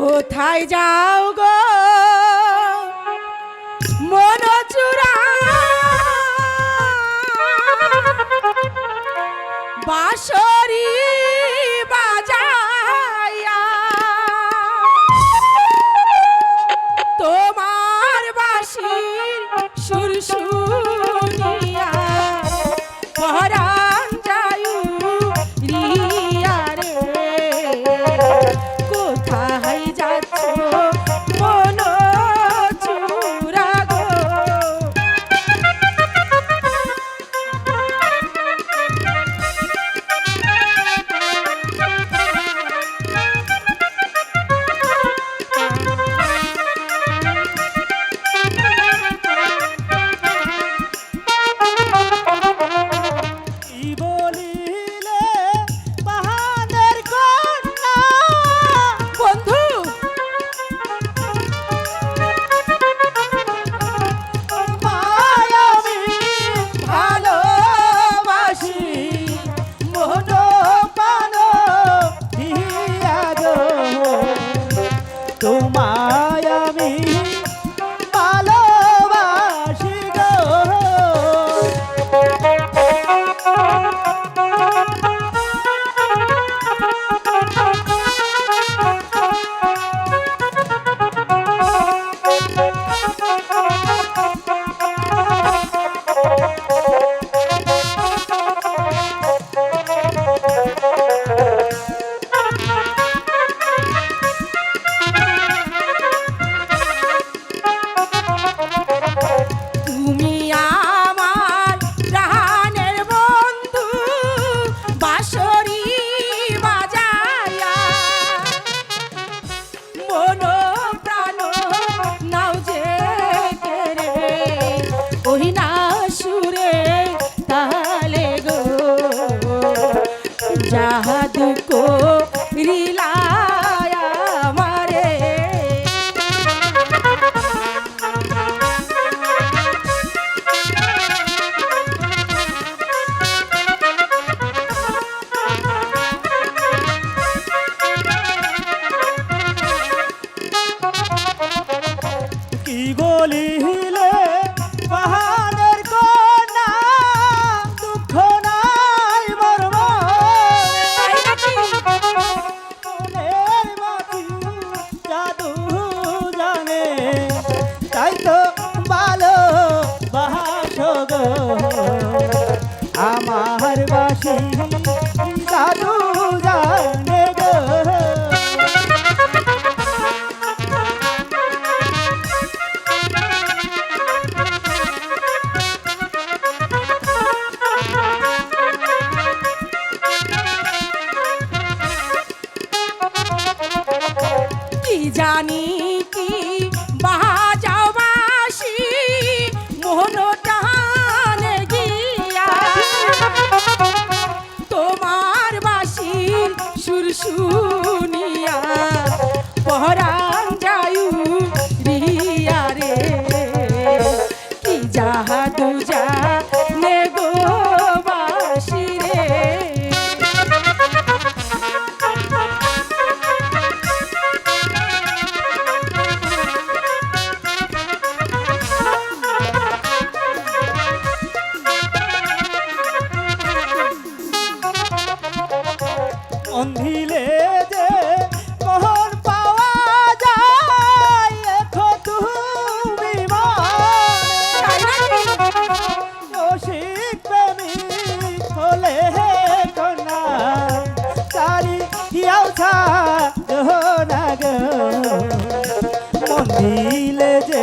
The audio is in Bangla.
কোথায় যাও গো? মন চূড়া বাসো তোমার को मारे। की गोली আমার শুনিয়া পহরান যায়ু রিয়া রে কি যাহা দুজা বলে হে কন্যা তারি হিয়াও ছা না গো। মন দিলে যে